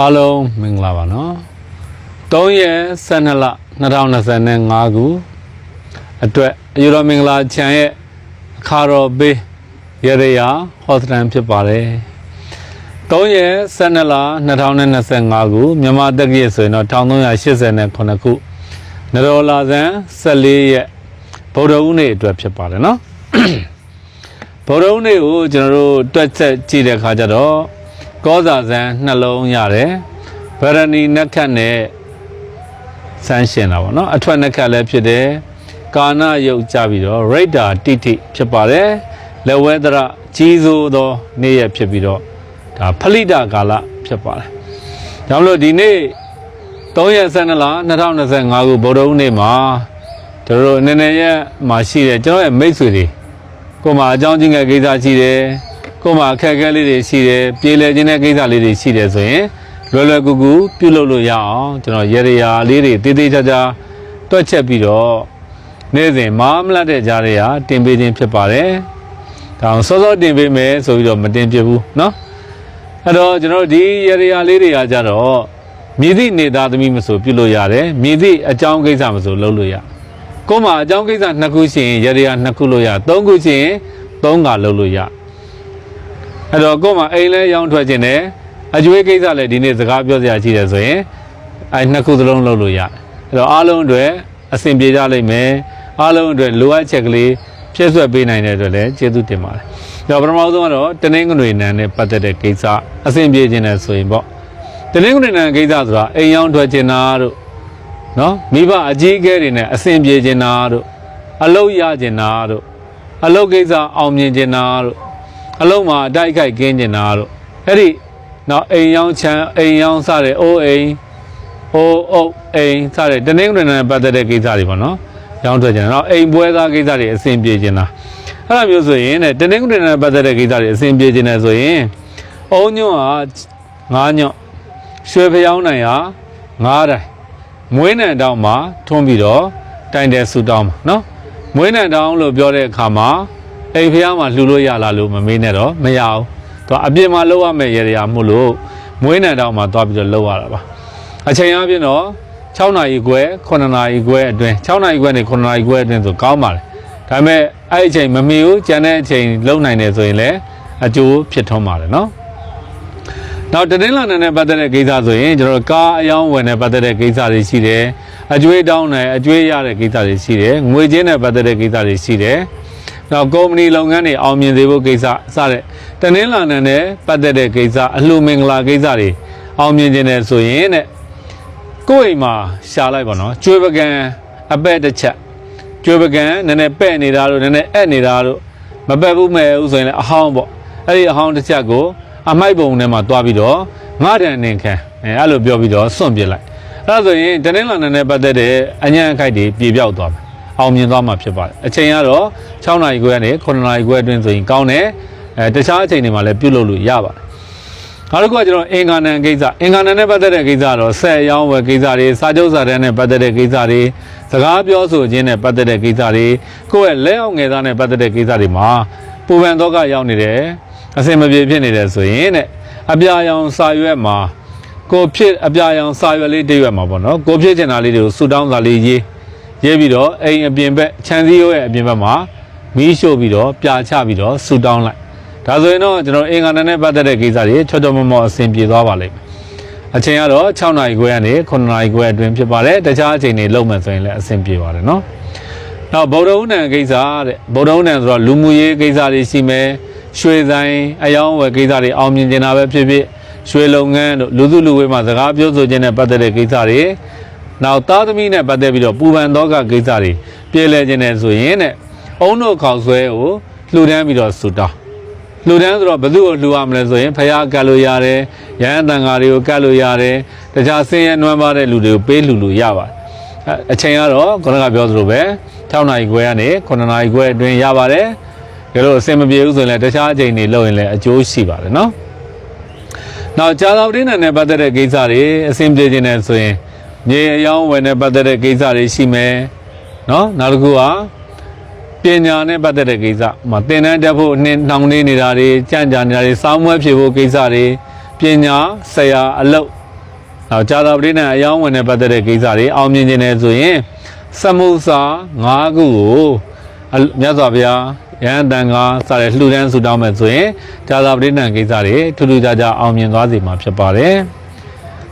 အားလုံးမင်္ဂလာပါနော်3ရက်12လ2025ခုအတွက်အယူတော်မင်္ဂလာချန်ရဲ့အခါတော်ဘေးရရရာဟောသတန်ဖြစ်ပါတယ်3ရက်12လ2025ခုမြန်မာတက္ကရာဆိုရင်တော့1389ခုနရောလာဇန်14ရက်ဗုဒ္ဓဦးနေ့အတွက်ဖြစ်ပါတယ်နော်ဗုဒ္ဓဦးနေ့ကိုကျွန်တော်တို့တွက်ချက်ကြည့်တဲ့အခါကျတော့ ကောဇာဇန်နှလုံးရတယ်ဗရဏီနက္ခတ်နဲ့ဆန်းရှင်တာပေါ့နော်အထွက်နက္ခတ်လည်းဖြစ်တယ်ကာနယုတ်ကြပြီးတော့ရိတ်တာတိတိဖြစ်ပါတယ်လက်ဝဲဒရကြီးစိုးသောနေ့ရက်ဖြစ်ပြီးတော့ဒါဖလိတကာလဖြစ်ပါတယ်ဒါမလို့ဒီနေ့3ရက်12လ2025ခုဗုဒ္ဓဦးနေ့မှာကျွန်တော်တို့နည်းနည်းရက်မှာရှိတယ်ကျွန်တော်ရဲ့မိတ်ဆွေတွေကိုယ်မှာအကြောင်းချင်းတဲ့ကိစ္စရှိတယ် ကိုယ်မှာအခက်အခဲလေးတွေရှိတယ်ပြေလည်ခြင်းတဲ့ကိစ္စလေးတွေရှိတယ်ဆိုရင်လွယ်လွယ်ကူကူပြုလုပ်လို့ရအောင်ကျွန်တော်ရေရရာလေးတွေတေးသေးချာချာတွက်ချက်ပြီးတော့နေ့စဉ်မာမလတ်တဲ့ကြားတွေကတင်ပေးခြင်းဖြစ်ပါတယ်ဒါအောင်စောစောတင်ပေးမယ်ဆိုပြီးတော့မတင်ပြဘူးเนาะအဲ့တော့ကျွန်တော်တို့ဒီရေရရာလေးတွေကကြတော့မြည်သည့်နေသားသမီးမဆိုပြုလို့ရတယ်မြည်သည့်အကြောင်းကိစ္စမဆိုလုပ်လို့ရတယ် ကိုယ်မှာအကြောင်းကိစ္စနှစ်ခုရှိရင်ရရနှစ်ခုလို့ရသုံးခုရှိရင်သုံးကလုပ်လို့ရ အဲ့တော့ကိုယ်မှာအိမ်လဲရောင်းထွက်ခြင်းနဲ့အကျွေးကိစ္စလည်းဒီနေ့စကားပြောစရာရှိတယ်ဆိုရင်အဲနှစ်ခုသလုံးလုပ်လို့ရအဲ့တော့အားလုံးအတွက်အဆင်ပြေကြလိမ့်မယ်အားလုံးအတွက်လိုအပ်ချက်ကလေးဖြည့်ဆွက်ပေးနိုင်တဲ့အတွက်လည်းကျေးဇူးတင်ပါတယ်ဒါပထမဆုံးကတော့တနင်္ဂနွေနံနဲ့ပတ်သက်တဲ့ကိစ္စအဆင်ပြေခြင်းနဲ့ဆိုရင်ပေါ့တနင်္ဂနွေနံကိစ္စဆိုတာအိမ်ရောင်းထွက်ခြင်းနာတို့နော်မိဘအကြီးအကဲတွေနဲ့အဆင်ပြေကျင်တာတို့အလုတ်ရကျင်တာတို့အလုတ်ကိစ္စအောင်မြင်ကျင်တာတို့ အလုတ်မှာအတိုက်ခိုက်ကင်းကျင်တာတို့အဲ့ဒီနော်အိမ်ရောင်းချမ်းအိမ်ရောင်းစတဲ့အိုးအိမ်အိုးအုပ်အိမ်စတဲ့တနင်္ဂနွေနဲ့ပတ်သက်တဲ့ကိစ္စတွေပေါ့နော်ရောင်းထွက်ကျင်တာနော်အိမ်ပွဲသားကိစ္စတွေအဆင်ပြေကျင်တာအဲ့လိုမျိုးဆိုရင်တဲ့တနင်္ဂနွေနဲ့ပတ်သက်တဲ့ကိစ္စတွေအဆင်ပြေကျင်တယ်ဆိုရင်အုံညွန့်ဟာ9ညွန့်ရွှေဖျောင်းနိုင်ဟာ9တိုင်မွေးနံတောင်းမှာထွန်းပြီးတော့တိုင်တယ်ဆူတောင်းမှာနော်မွေးနံတောင်းလို့ပြောတဲ့အခါမှာ အိမ်ဖျားမှာလှူလို့ရလားလို့မမေးနဲ့တော့မရဘူးသူကအပြင်မှာလှုပ်ရမယ့်ရေရာမှုလို့မွေးနံတောင်းမှာသွားပြီးတော့လှုပ်ရတာပါအချိန်အပြင်တော့6နာရီခွဲ9နာရီခွဲအတွင်း6နာရီခွဲနဲ့9နာရီခွဲအတွင်းဆိုကောင်းပါလေဒါပေမဲ့အဲ့ဒီအချိန်မမီဘူးကျန်တဲ့အချိန်လှုပ်နိုင်တယ်ဆိုရင်လည်းအကျိုးဖြစ်ထွန်းပါလေနော်နောက်တနင်္လာနေ့နဲ့ပတ်သက်တဲ့ကိစ္စဆိုရင်ကျွန်တော်တို့ကားအယောင်းဝယ်နဲ့ပတ်သက်တဲ့ကိစ္စတွေရှိတယ်အကျွေးတောင်းတယ်အကျွေးရတဲ့ကိစ္စတွေရှိတယ်ငွေကြေးနဲ့ပတ်သက်တဲ့ကိစ္စတွေရှိတယ် နောက်ကုမ္ပဏီလုပ်ငန်းတွေအောင်မြင်စေဖို့ကိစ္စစတဲ့တနင်္လာနေ့နဲ့ပတ်သက်တဲ့ကိစ္စအလှမင်္ဂလာကိစ္စတွေအောင်မြင်ခြင်းနဲ့ဆိုရင်တဲ့ကိုယ့်အိမ်မှာရှာလိုက်ပါတော့ကျွေးပကံအပဲ့တစ်ချက်ကျွေးပကံနည်းနည်းပဲ့နေတာလို့နည်းနည်းအက်နေတာလို့မပဲ့ဘူးမဲ့ဦးဆိုရင်လည်းအဟောင်းပေါ့အဲ့ဒီအဟောင်းတစ်ချက်ကိုအမိုက်ပုံထဲမှာတွားပြီးတော့ငါးတန်နေခံအဲအဲ့လိုပြောပြီးတော့စွန့်ပစ်လိုက်အဲ့ဒါဆိုရင်တနင်္လာနေ့နဲ့ပတ်သက်တဲ့အញ្ញံအခိုက်တွေပြေပြောက်သွားမယ် အောင်မြင်သွားမှာဖြစ်ပါတယ်အချိန်ကတော့6နာရီခွဲကနေ9နာရီခွဲအတွင်းဆိုရင်ကောင်းတယ်အဲတခြားအချိန်တွေမှာလည်းပြုလုပ်လို့ရပါတယ်နောက်တစ်ခုကကျွန်တော်အင်္ဂါနံကိစ္စအင်္ဂါနံနဲ့ပတ်သက်တဲ့ကိစ္စကတော့ဆက်ရောင်းဝယ်ကိစ္စတွေစာချုပ်စာတမ်းနဲ့ပတ်သက်တဲ့ကိစ္စတွေစကားပြောဆိုခြင်းနဲ့ပတ်သက်တဲ့ကိစ္စတွေကိုယ့်ရဲ့လက်အောင်ငယ်သားနဲ့ပတ်သက်တဲ့ကိစ္စတွေမှာပူပန်တော့ကရောက်နေတယ်အစင်မပြေဖြစ်နေတယ်ဆိုရင်တဲ့အပြာရောင်စာရွက်မှာကိုဖြစ်အပြာရောင်စာရွက်လေးတစ်ရွက်မှာပေါ့နော်ကိုဖြစ်ချင်တာလေးတွေကိုဆူတောင်းစာလေးရေး ရေးပြီးတော့အိမ်အပြင်ဘက်ခြံစည်းရိုးရဲ့အပြင်ဘက်မှာမီးရှို့ပြီးတော့ပြာချပြီးတော့ဆူတောင်းလိုက်ဒါဆိုရင်တော့ကျွန်တော်အင်္ဂါနံနဲ့ပတ်သက်တဲ့ကိစ္စတွေချောချောမောမောအဆင်ပြေသွားပါလိမ့်မယ်အချိန်ကတော့6နာရီခွဲကနေ9နာရီခွဲအတွင်းဖြစ်ပါတယ်တခြားအချိန်တွေလုံးမယ်ဆိုရင်လည်းအဆင်ပြေပါတယ်နော်နောက်ဗုဒ္ဓဦးနံကိစ္စတဲ့ဗုဒ္ဓဦးနံဆိုတော့လူမှုရေးကိစ္စတွေရှိမယ်ရွှေဆိုင်အယောင်းဝယ်ကိစ္စတွေအောင်မြင်နေတာပဲဖြစ်ဖြစ်ရွှေလုပ်ငန်းတို့လူစုလူဝေးမှာစကားပြောဆိုခြင်းနဲ့ပတ်သက်တဲ့ကိစ္စတွေ နောက်သားသမီးနဲ့ပတ်သက်ပြီးတော့ပူပန်သောကကိစ္စတွေပြေလည်ခြင်းနဲ့ဆိုရင်တဲ့အုံတို့ခေါက်ဆွဲကိုလှူဒန်းပြီးတော့ဆူတောင်းလှူဒန်းဆိုတော့ဘယ်သူ့ကိုလှူရမလဲဆိုရင်ဖယားကတ်လို့ရတယ်ရဟန်းတန်ဃာတွေကိုကတ်လို့ရတယ်တခြားဆင်းရဲနွမ်းပါတဲ့လူတွေကိုပေးလှူလို့ရပါတယ်အဲအချိန်ကတော့ခုနကပြောသလိုပဲ6နာရီခွဲကနေ9နာရီခွဲအတွင်းရပါတယ်ဒါလို့အဆင်မပြေဘူးဆိုရင်လည်းတခြားအချိန်တွေလုပ်ရင်လည်းအကျိုးရှိပါတယ်နော်နောက်ကြာသာပတိနဲ့ပတ်သက်တဲ့ကိစ္စတွေအဆင်ပြေခြင်းနဲ့ဆိုရင် မြေအယောင်းဝယ်နဲ့ပတ်သက်တဲ့ကိစ္စတွေရှိမယ်နော်နောက်တစ်ခုကပညာနဲ့ပတ်သက်တဲ့ကိစ္စမှာသင်တန်းတက်ဖို့နှင်းနှောင်နေနေတာတွေကြံ့ကြာနေတာတွေစောင်းမွဲဖြေဖို့ကိစ္စတွေပညာဆရာအလုပ်နောက်ကြာသာပတိနဲ့အယောင်းဝင်တဲ့ပတ်သက်တဲ့ကိစ္စတွေအောင်မြင်ခြင်းနဲ့ဆိုရင်စမှုစာ၅ခုကိုအမြတ်စွာဘုရားရဟန်းတန်ခါစတဲ့လှူဒန်းဆုတောင်းမယ်ဆိုရင်ကြာသာပတိနဲ့ကိစ္စတွေထူးထူးခြားခြားအောင်မြင်သွားစေမှာဖြစ်ပါတယ်။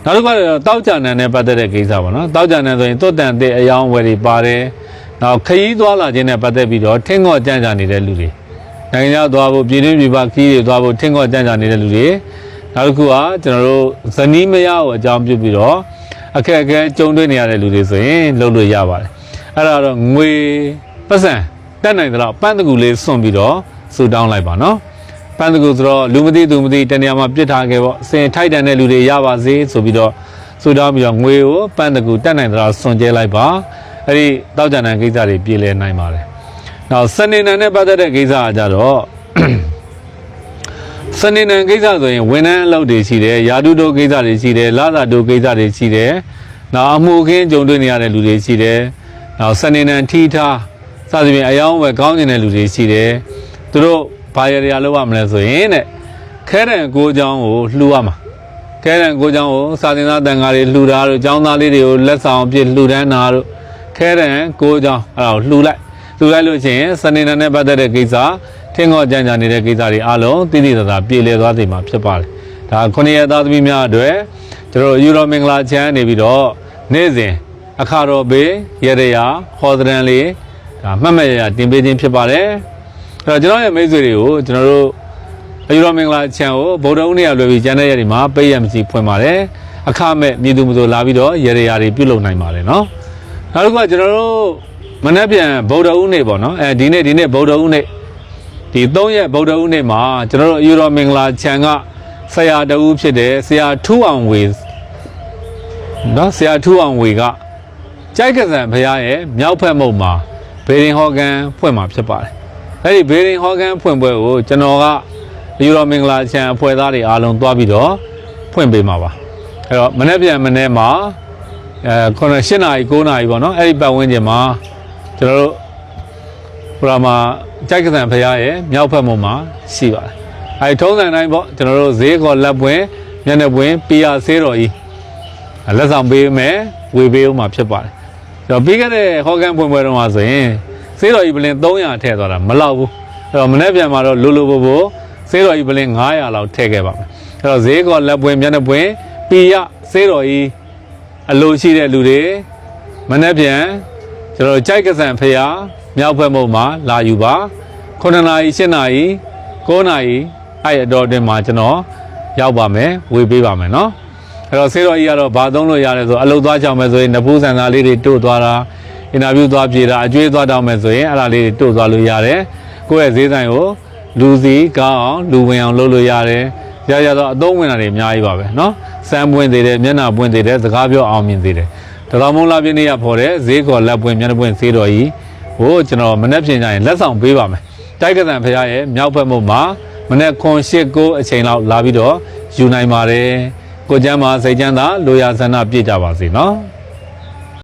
နောက်တစ်ခါတော့တောက်ကြနံနဲ့ပတ်သက်တဲ့ကိစ္စပေါ့နော်။တောက်ကြနံဆိုရင်သွတ်တန်တဲ့အယောင်းဝယ်တွေပါတယ်။နောက်ခရီးသွားလာခြင်းနဲ့ပတ်သက်ပြီးတော့ထင်းငေါ့ကြံ့ကြနေတဲ့လူတွေနိုင်ငံခြားသွားဖို့ပြည်တွင်းပြည်ပခရီးတွေသွားဖို့ထင်းငေါ့ကြံ့ကြနေတဲ့လူတွေနောက်တစ်ခုကကျွန်တော်တို့ဇနီးမယားကိုအကြောင်းပြုပြီးတော့အခက်အခဲကြုံတွေ့နေရတဲ့လူတွေဆိုရင်လုပ်လို့ရပါတယ်။အဲ့ဒါတော့ငွေပတ်စံတက်နိုင်သလောက်ပန်းတကူလေးစွန့်ပြီးတော့ဆူတောင်းလိုက်ပါနော်။ ပန်းတကူဆိုတော့လူမသိသူမသိတနေရာမှာပြစ်ထားခဲ့ပေါ့စင်ထိုက်တန်တဲ့လူတွေရပါစေဆိုပြီးတော့ဆူတောင်းပြီးတော့ငွေကိုပန်းတကူတက်နိုင်သလောက်စွန့်ကျဲလိုက်ပါ။အဲ့ဒီတောက်ကြံတဲ့ကိစ္စတွေပြည်လဲနိုင်ပါတယ်။နောက်စနေနံနဲ့ပတ်သက်တဲ့ကိစ္စကကြတော့စနေနံကိစ္စဆိုရင်ဝန်ထမ်းအလုပ်တွေရှိတယ်ယာတုတို့ကိစ္စတွေရှိတယ်လာသာတို့ကိစ္စတွေရှိတယ်နောက်အမှုခင်းကြုံတွေ့နေရတဲ့လူတွေရှိတယ်နောက်စနေနံထီထားစသဖြင့်အယောင်းဝယ်ကောင်းနေတဲ့လူတွေရှိတယ်သူတို့ ဘာရရလောက်ရမလဲဆိုရင်တဲ့ခဲတဲ့ကိုเจ้าကိုလှူရမှာခဲတဲ့ကိုเจ้าကိုစာသင်သားတန်ဃာတွေလှူတာတို့ចောင်းသားလေးတွေကိုလက်ဆောင်အပြည့်လှူဒန်းတာတို့ခဲတဲ့ကိုเจ้าအဲ့ဒါကိုလှူလိုက်လှူလိုက်လို့ရှိရင်စနေနံနဲ့ပတ်သက်တဲ့ကိစ္စထင်းငေါ့ကြံကြနေတဲ့ကိစ္စတွေအလုံးတိတိကျကျပြေလည်သွားစေမှာဖြစ်ပါတယ်ဒါခုနှစ်ရက်သားသမီးများအတွက်ကျွန်တော်ယူရောမင်္ဂလာချမ်းနေပြီးတော့နေ့စဉ်အခါတော်ဘေးရရရာဟောဒရန်လေးဒါမှတ်မဲ့ရရတင်ပေးခြင်းဖြစ်ပါတယ်အဲ့ တော့ကျွန်တော်ရဲ့မိတ်ဆွေတွေကိုကျွန်တော်တို့အယူရောမင်္ဂလာချမ်းကိုဗုဒ္ဓဦးနေ့ကလွယ်ပြီးကျန်တဲ့ရက်တွေမှာပေးရမရှိဖွင့်ပါတယ်အခမဲ့မြည်သူမဆိုလာပြီးတော့ရရရာတွေပြုလုပ်နိုင်ပါတယ်နော်နောက်တစ်ခုကကျွန်တော်တို့မနေ့ပြန်ဗုဒ္ဓဦးနေ့ပေါ့နော်အဲဒီနေ့ဒီနေ့ဗုဒ္ဓဦးနေ့ဒီ၃ရက်ဗုဒ္ဓဦးနေ့မှာကျွန်တော်တို့အယူတော်မင်္ဂလာခြံကဆရာတဦးဖြစ်တဲ့ဆရာထူအောင်ဝေနော်ဆရာထူအောင်ဝေကကြိုက်ကစံဘုရားရဲ့မြောက်ဖက်မုံမှာဘေရင်ဟောကန်ဖွင့်မှာဖြစ်ပါတယ်။ အဲ့ဒီဘေရင်ဟောကန်ဖွင့်ပွဲကိုကျွန်တော်ကအယူတော်မင်္ဂလာခြံအဖွဲ့သားတွေအားလုံးတွားပြီးတော့ဖွင့်ပေးမှာပါ။အဲ့တော့မနေ့ပြန်မနေ့မှာအဲ9နာရီ9နာရီပေါ့နော်အဲ့ဒီပတ်ဝန်းကျင်မှာကျွန်တော်တို့ဘုရားမှာကြိုက်ကစံဖရားရဲ့မြောက်ဖက်မှုမှာရှိပါတယ်။အဲဒီထုံးစံတိုင်းပေါ့ကျွန်တော်တို့ဈေးကော်လက်ပွင့်မျက်နှာပွင့်ပီယာဆေးတော်ကြီးလက်ဆောင်ပေးမယ်ဝေပေးဦးမှာဖြစ်ပါတယ်။ကျွန်တော်ပြီးခဲ့တဲ့ဟောကန်ဖွင့်ပွဲတော့ဆိုရင် ဆေးတော်ကြီးပလင်300ထည့်သွားတာမလောက်ဘူး။အဲ့တော့မနေ့ပြန်မှာတော့လိုလိုပို့ပို့ဆေးတော်ကြီးပလင်900လောက်ထည့်ခဲ့ပါမယ်။အဲ့တော့ဈေးကော်လက်ပွင့်မျက်နှာပွင့်ပီယာဆေးတော်ကြီးအလိုရှိတဲ့လူတွေမနေ့ပြန် ကျွန်တော်ကြိုက်ကစံဖျားမြောက်ဘက်မုံမှာလာယူပါ9နာရီ10နာရီ9နာရီအဲ့အတော်တွင်မှာကျွန်တော်ရောက်ပါမယ်ဝေပေးပါမယ်เนาะအဲ့တော့ဆေးတော်ကြီးကတော့ဘာသုံးလို့ရလဲဆိုအလုတ်သွားချောင်းမယ်ဆိုရင်နဖူးဆန်သားလေးတွေတို့သွားတာ အင်တာဗျူးသွားပြေတာအကျွေးသွားတောင်းမယ်ဆိုရင်အဲ့ဒါလေးတွေတို့သွားလို့ရတယ်ကိုယ့်ရဲ့ဈေးဆိုင်ကိုလူစီကောင်းအောင်လူဝင်အောင်လုပ်လို့ရတယ်ရရတော့အသုံးဝင်တာတွေအများကြီးပါပဲเนาะစမ်းပွင့်သေးတယ်မျက်နှာပွင့်သေးတယ်စကားပြောအောင်မြင်သေးတယ် တတော်မုံလာပြင်းနေရဖော်တဲ့ဈေးကော်လက်ပွင့်မျက်နှာပွင့်ဈေးတော်ကြီးဟိုကျွန်တော်မနေ့ပြင်ကြရင်လက်ဆောင်ပေးပါမယ်တိုက်ကစံဖရားရဲ့မြောက်ဘက်မှုမှာမနေ့ခွန်၈ကိုအချိန်လောက်လာပြီးတော့ယူနိုင်ပါတယ်ကိုကျမ်းမှာစိတ်ချမ်းသာလိုရာဆန္ဒပြည့်ကြပါစေနော်